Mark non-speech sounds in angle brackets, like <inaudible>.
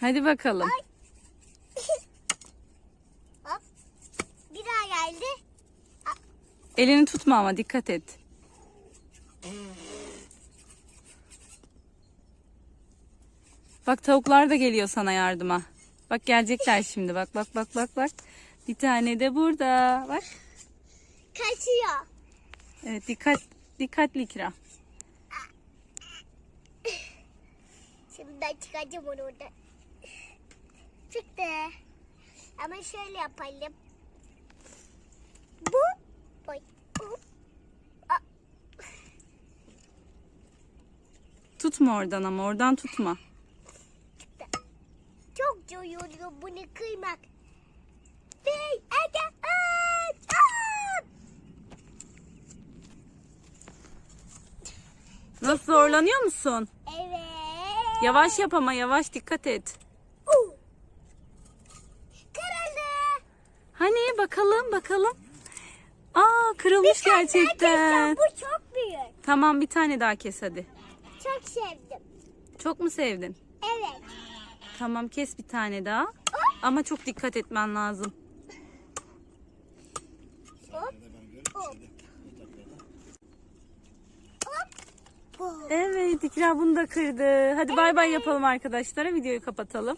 Hadi bakalım. <laughs> Hop. Bir daha geldi. Elini tutma ama dikkat et. Bak tavuklar da geliyor sana yardıma. Bak gelecekler <laughs> şimdi. Bak bak bak bak bak. Bir tane de burada. Bak. Kaçıyor. Evet dikkat dikkatli ikra. <laughs> Şimdi ben çıkaracağım onu oradan. Ama şöyle yapalım. Bu. Oy. Bu. Tutma oradan ama oradan tutma. Çok yoruyor bunu kıymak. Bey, aç. Nasıl zorlanıyor musun? Evet. Yavaş yap ama yavaş dikkat et. Bakalım bakalım. Aa kırılmış gerçekten. Bu çok büyük. Tamam bir tane daha kes hadi. Çok sevdim. Çok mu sevdin? Evet. Tamam kes bir tane daha. Ama çok dikkat etmen lazım. Hop. Hop. Hop. Evet İkra bunu da kırdı. Hadi bay bay yapalım arkadaşlara. Videoyu kapatalım.